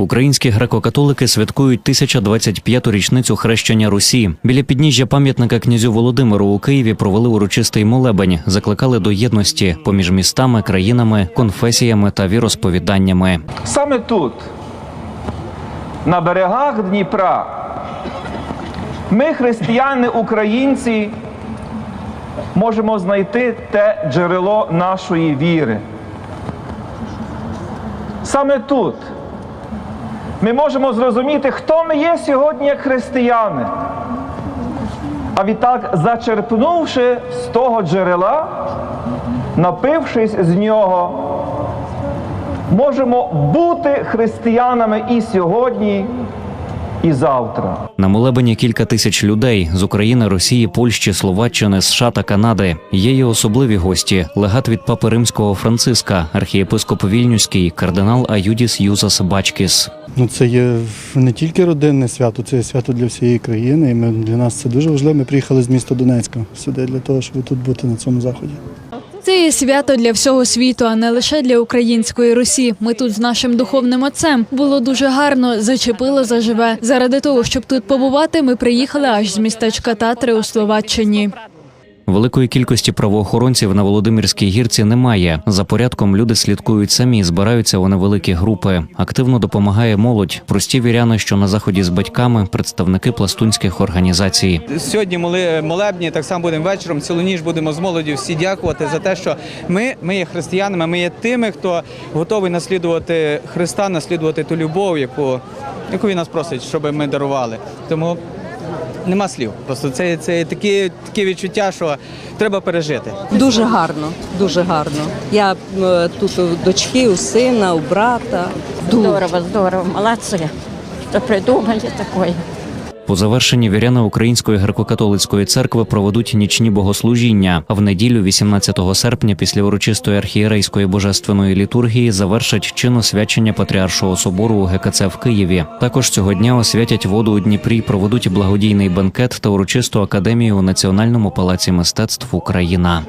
Українські греко-католики святкують 1025-ту річницю хрещення Русі. Біля підніжжя пам'ятника князю Володимиру у Києві провели урочистий молебень, закликали до єдності поміж містами, країнами, конфесіями та віросповіданнями. Саме тут, на берегах Дніпра, ми, християни-українці, можемо знайти те джерело нашої віри. Саме тут ми можемо зрозуміти, хто ми є сьогодні як християни. А відтак, зачерпнувши з того джерела, напившись з нього, можемо бути християнами і сьогодні, і завтра. На молебені кілька тисяч людей з України, Росії, Польщі, Словаччини, США та Канади. Є й особливі гості: легат від папи римського Франциска, архієпископ Вільнюський, кардинал Аюдіс Юзас Бачкіс. Ну, це є не тільки родинне свято, це є свято для всієї країни. І ми, для нас це дуже важливо. Ми приїхали з міста Донецька сюди для того, щоб тут бути на цьому заході. Це є свято для всього світу, а не лише для української Русі. Ми тут з нашим духовним отцем було дуже гарно, зачепило заживе. Заради того, щоб тут побувати, ми приїхали аж з містечка Татри у Словаччині. Великої кількості правоохоронців на Володимирській гірці немає. За порядком люди слідкують самі, збираються у невеликі групи. Активно допомагає молодь, прості віряни, що на заході з батьками, представники пластунських організацій. Сьогодні моли молебні, так само будемо вечором. Цілу ніч будемо з молоддю всі дякувати за те, що ми, ми є християнами, ми є тими, хто готовий наслідувати Христа, наслідувати ту любов, яку, яку він нас просить, щоб ми дарували. Тому нема слів. Просто це, це такі, такі відчуття, що треба пережити. Дуже гарно, дуже гарно. Я е, тут у дочки, у сина, у брата. Дуже. Здорово, здорово, молодці. Що придумали такое. По завершенні віряни Української греко-католицької церкви проведуть нічні богослужіння. А в неділю, 18 серпня, після урочистої архієрейської божественної літургії завершать чин освячення Патріаршого собору у ГКЦ в Києві. Також цього дня освятять воду у Дніпрі, проведуть благодійний бенкет та урочисту академію у Національному палаці мистецтв Україна.